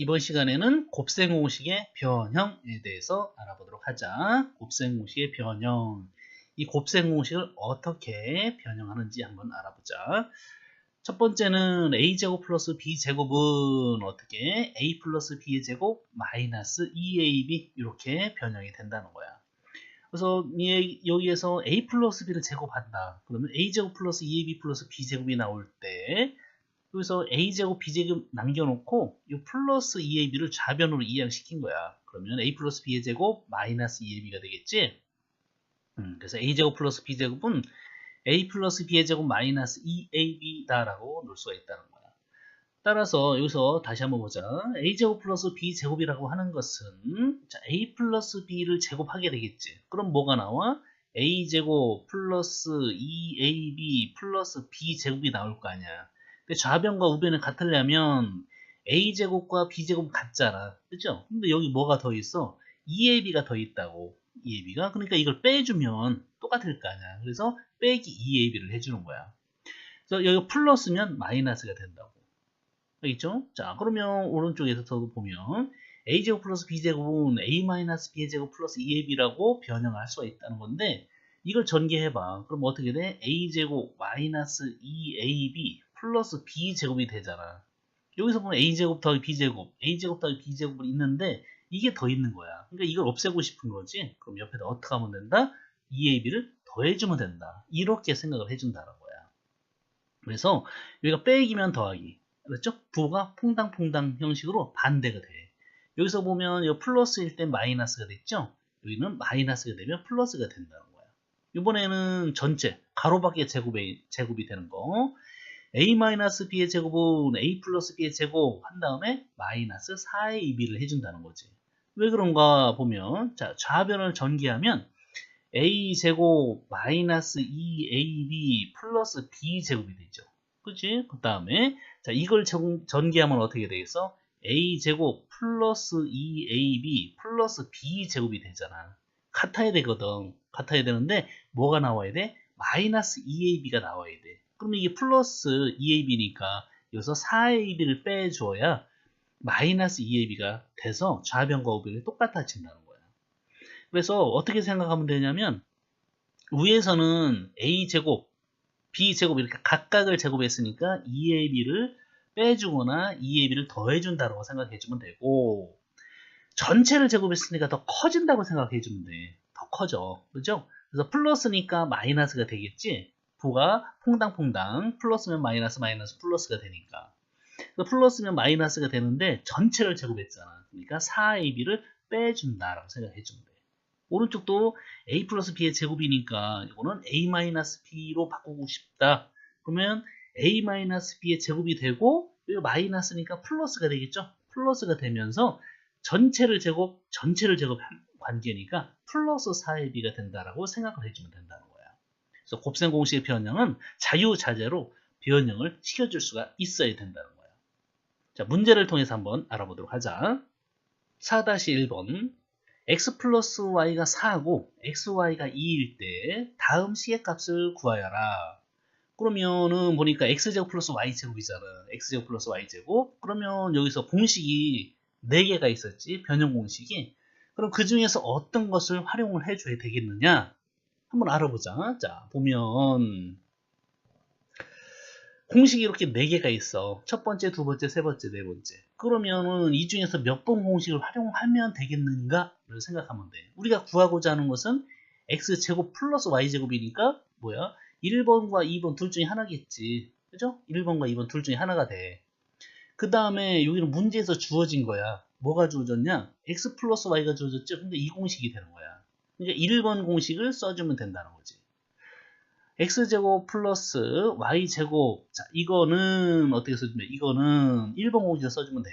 이번 시간에는 곱셈공식의 변형에 대해서 알아보도록 하자. 곱셈공식의 변형. 이 곱셈공식을 어떻게 변형하는지 한번 알아보자. 첫 번째는 a제곱 플러스 b제곱은 어떻게 a 플러스 b의 제곱 마이너스 2ab 이렇게 변형이 된다는 거야. 그래서 여기에서 a 플러스 b를 제곱한다. 그러면 a제곱 플러스 2ab 플러스 b제곱이 나올 때 여기서 a제곱 b제곱 남겨놓고 이 플러스 2ab를 좌변으로 이양시킨 거야. 그러면 a 플러스 b의 제곱 마이너스 2ab가 되겠지? 음, 그래서 a제곱 플러스 b제곱은 a 플러스 b의 제곱 마이너스 2ab다라고 놓을 수가 있다는 거야. 따라서 여기서 다시 한번 보자. a제곱 플러스 b제곱이라고 하는 것은 자, a 플러스 b를 제곱하게 되겠지. 그럼 뭐가 나와? a제곱 플러스 2ab 플러스 b제곱이 나올 거 아니야. 좌변과 우변을 같으려면 a제곱과 b제곱 같잖아. 그죠? 근데 여기 뭐가 더 있어? 2ab가 더 있다고. 2ab가. 그러니까 이걸 빼주면 똑같을 거 아니야. 그래서 빼기 2ab를 해주는 거야. 그래서 여기 플러스면 마이너스가 된다고. 알겠죠? 자, 그러면 오른쪽에서도 보면 a제곱 플러스 b제곱은 a 마이너스 b제곱 플러스 2ab라고 변형할 수가 있다는 건데 이걸 전개해봐. 그럼 어떻게 돼? a제곱 마이너스 2ab 플러스 b제곱이 되잖아. 여기서 보면 a제곱 더하기 b제곱, a제곱 더하기 b제곱이 있는데 이게 더 있는 거야. 그러니까 이걸 없애고 싶은 거지. 그럼 옆에다 어떻게 하면 된다? 2ab를 더해주면 된다. 이렇게 생각을 해준다는 거야. 그래서 여기가 빼기면 더하기. 그렇죠? 부가 퐁당퐁당 형식으로 반대가 돼. 여기서 보면 이 플러스일 때 마이너스가 됐죠? 여기는 마이너스가 되면 플러스가 된다는 거야. 이번에는 전체, 가로밖에 제곱이, 제곱이 되는 거. A-b의 제곱은 a 플러스 b의 제곱 한 다음에 마이너스 4의 2b를 해준다는 거지. 왜 그런가 보면 자 좌변을 전개하면 a 제곱 마이너스 2ab 플러스 b 제곱이 되죠. 그치? 그 다음에 자 이걸 전개하면 어떻게 되겠어? a 제곱 플러스 2ab 플러스 b 제곱이 되잖아. 같아야 되거든. 같아야 되는데 뭐가 나와야 돼? 마이너스 2ab가 나와야 돼. 그럼 이게 플러스 2ab니까 여기서 4ab를 빼줘야 마이너스 2ab가 돼서 좌변과 우변이 똑같아진다는 거야. 그래서 어떻게 생각하면 되냐면 위에서는 a제곱, b제곱 이렇게 각각을 제곱했으니까 2ab를 빼주거나 2ab를 더해준다고 생각해주면 되고 전체를 제곱했으니까 더 커진다고 생각해주면 돼. 더 커져. 그죠? 그래서 플러스니까 마이너스가 되겠지? 부가 퐁당퐁당 플러스면 마이너스 마이너스 플러스가 되니까. 플러스면 마이너스가 되는데 전체를 제곱했잖아. 그러니까 4ab를 빼준다라고 생각해 주면 돼. 오른쪽도 a 플러스 b의 제곱이니까 이거는 a 마이너스 b로 바꾸고 싶다. 그러면 a 마이너스 b의 제곱이 되고 여기 마이너스니까 플러스가 되겠죠? 플러스가 되면서 전체를 제곱 전체를 제곱한 관계니까 플러스 4ab가 된다라고 생각을 해주면 된다는 그래서 곱셈 공식의 변형은 자유자재로 변형을 시켜줄 수가 있어야 된다는 거예요. 자, 문제를 통해서 한번 알아보도록 하자. 4-1번 x 플러스 y가 4고 xy가 2일 때 다음 시계값을 구하여라. 그러면은 보니까 x제곱 플러스 y제곱이잖아. x제곱 플러스 y제곱. 그러면 여기서 공식이 4개가 있었지. 변형 공식이. 그럼 그 중에서 어떤 것을 활용을 해줘야 되겠느냐? 한번 알아보자. 자, 보면 공식이 이렇게 4개가 있어. 첫 번째, 두 번째, 세 번째, 네 번째. 그러면은 이 중에서 몇 번 공식을 활용하면 되겠는가를 생각하면 돼. 우리가 구하고자 하는 것은 x제곱 플러스 y제곱이니까 뭐야? 1번과 2번 둘 중에 하나겠지. 그죠? 1번과 2번 둘 중에 하나가 돼. 그 다음에 여기는 문제에서 주어진 거야. 뭐가 주어졌냐? x 플러스 y가 주어졌죠? 근데 이 공식이 되는 거야. 그러니까 1번 공식을 써주면 된다는 거지. x제곱 플러스 y제곱 자 이거는 어떻게 써주면 이거는 1번 공식을 써주면 돼.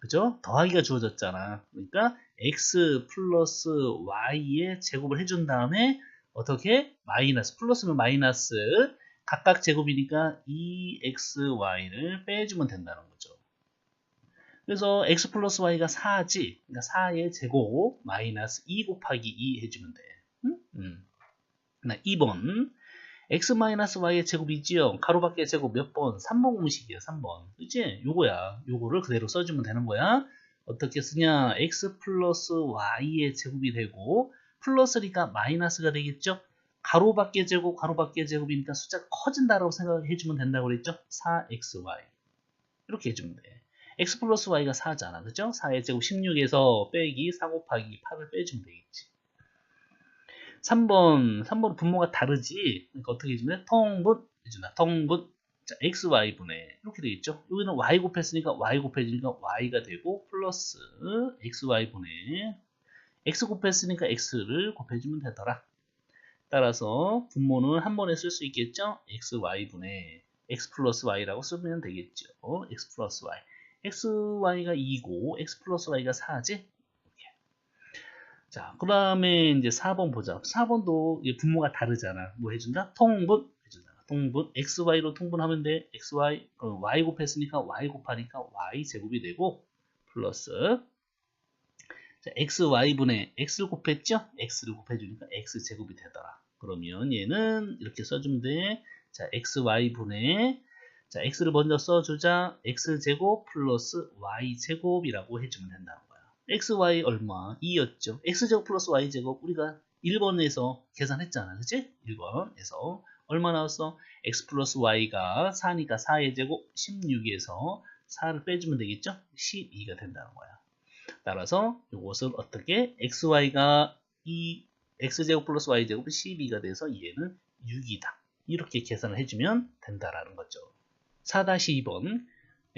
그죠? 더하기가 주어졌잖아. 그러니까 x 플러스 y의 제곱을 해준 다음에 어떻게? 마이너스 플러스면 마이너스 각각 제곱이니까 2xy를 빼주면 된다는 거죠. 그래서 x 플러스 y가 4지. 그러니까 4의 제곱 마이너스 2 곱하기 2 해주면 돼. 음? 음. 2번 x-y의 제곱이지요. 가로밖의 제곱 몇 번? 3번 공식이에요. 3번. 그치? 요거야. 요거를 그대로 써주면 되는 거야. 어떻게 쓰냐? x 플러스 y의 제곱이 되고 플러스니까 마이너스가 되겠죠? 가로밖의 제곱, 가로밖의 제곱이니까 숫자가 커진다라고 생각해 주면 된다고 그랬죠? 4xy. 이렇게 해주면 돼. X 플러스 y가 4잖아. 그죠? 4의 제곱 16에서 빼기 4 곱하기 8을 빼주면 되겠지. 3번, 3번 분모가 다르지? 그러니까 어떻게 해주면 통분 해준다. 통분. 자, xy분의 이렇게 되겠죠? 여기는 y 곱했으니까 y 곱해주니까 y가 되고 플러스 xy분의 x 곱했으니까 x를 곱해주면 되더라. 따라서 분모는 한 번에 쓸 수 있겠죠? xy분의 x 플러스 y라고 쓰면 되겠죠. x 플러스 y. xy가 2고 x 플러스 y가 4지? 자, 그 다음에 이제 4번 보자. 4번도 분모가 다르잖아. 뭐 해준다? 통분 해준다. 통분 xy로 통분하면 돼. xy 어, y 곱했으니까 y 곱하니까 y 제곱이 되고 플러스 자, xy분의 x를 곱했죠? x를 곱해주니까 x 제곱이 되더라. 그러면 얘는 이렇게 써주면 돼. 자, xy분의 자, x를 먼저 써주자. x제곱 플러스 y제곱이라고 해주면 된다는 거야. xy 얼마? 2였죠. x제곱 플러스 y제곱 우리가 1번에서 계산했잖아. 그치? 1번에서 얼마 나왔어? x 플러스 y가 4니까 4의 제곱 16에서 4를 빼주면 되겠죠? 12가 된다는 거야. 따라서 이것을 어떻게 xy가 2 x제곱 플러스 y제곱은 12가 돼서 얘는 6이다. 이렇게 계산을 해주면 된다라는 거죠. 4-2번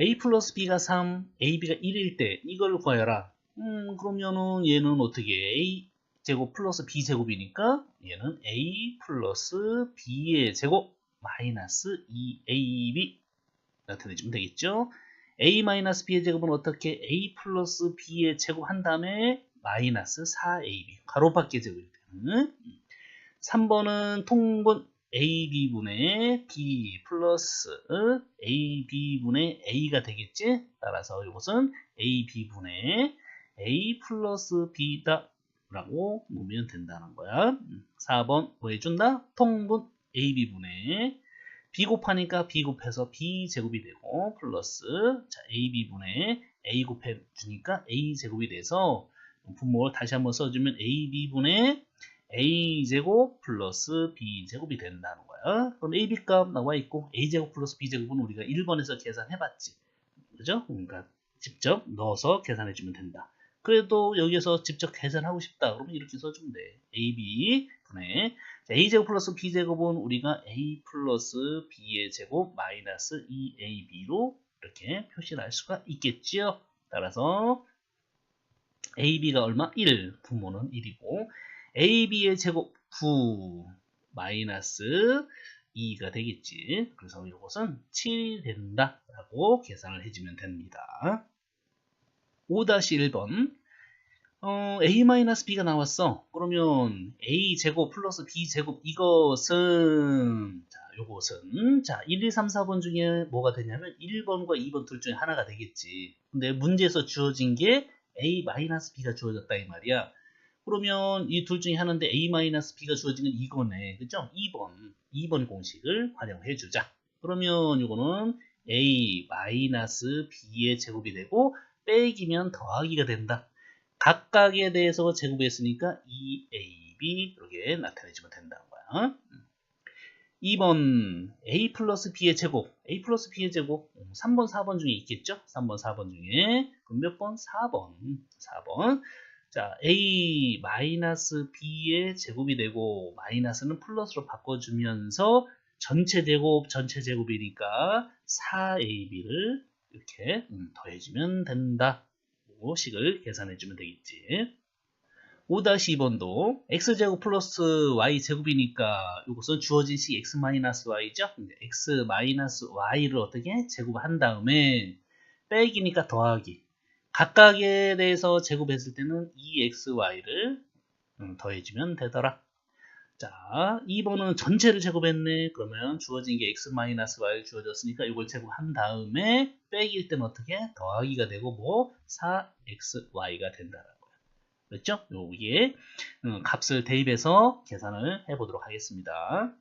a 플러스 b가 3, ab가 1일 때 이걸 구하여라. 음 그러면은 얘는 어떻게 a 제곱 플러스 b 제곱이니까 얘는 a 플러스 b의 제곱 마이너스 2ab 나타내주면 되겠죠. a 마이너스 b의 제곱은 어떻게 a 플러스 b의 제곱 한 다음에 마이너스 4ab 가로밖의 제곱이 되는 3번은 통분 AB분의 B 플러스 AB분의 A가 되겠지? 따라서 이것은 AB분의 A 플러스 B다 라고 놓으면 된다는 거야. 4번 뭐 해준다? 통분 AB분의 B 곱하니까 B 곱해서 B 제곱이 되고 플러스 자 AB분의 A 곱해 주니까 A 제곱이 돼서 분모를 다시 한번 써주면 AB분의 a제곱 플러스 b제곱이 된다는 거야. 그럼 ab값 나와 있고 a제곱 플러스 b제곱은 우리가 1번에서 계산해봤지. 그죠? 그러니까 직접 넣어서 계산해주면 된다. 그래도 여기서 직접 계산하고 싶다. 그러면 이렇게 써주면 돼. ab 분의 a제곱 플러스 b제곱은 우리가 a 플러스 b의 제곱 마이너스 2ab로 이렇게 표시를 할 수가 있겠지요. 따라서 ab가 얼마? 1, 부모는 1이고 AB의 제곱 9 마이너스 2가 되겠지. 그래서 이것은 7이 된다 라고 계산을 해주면 됩니다. 5-1번 어, A-B가 나왔어. 그러면 A제곱 플러스 B제곱 이것은 자, 요것은 자, 1, 2, 3, 4번 중에 뭐가 되냐면 1번과 2번 둘 중에 하나가 되겠지. 근데 문제에서 주어진 게 A-B가 주어졌다 이 말이야. 그러면 이 둘 중에 하나인데 a-b가 주어진 건 이거네. 그죠? 2번. 2번 공식을 활용해 주자. 그러면 이거는 a-b의 제곱이 되고 빼기면 더하기가 된다. 각각에 대해서 제곱했으니까 2ab 이렇게 나타내주면 된다는 거야. 2번 a 플러스 b의 제곱 a 플러스 b의 제곱 3번 4번 중에 있겠죠? 3번 4번 중에 그럼 몇 번? 4번 4번 자, a 마이너스 b의 제곱이 되고 마이너스는 플러스로 바꿔주면서 전체 제곱 전체 제곱이니까 4ab를 이렇게 음, 더해주면 된다. 식을 계산해주면 되겠지. 5-2번도 x제곱 플러스 y제곱이니까 이것은 주어진 식 x-y죠. x-y를 어떻게 제곱한 다음에 빼기니까 더하기 각각에 대해서 제곱했을 때는 2xy를 음, 더해주면 되더라. 자, 2번은 전체를 제곱했네. 그러면 주어진 게 x-y를 주어졌으니까 이걸 제곱한 다음에 빼기일 때는 어떻게? 더하기가 되고 뭐 4xy가 된다라고. 그렇죠? 여기에 음, 값을 대입해서 계산을 해보도록 하겠습니다.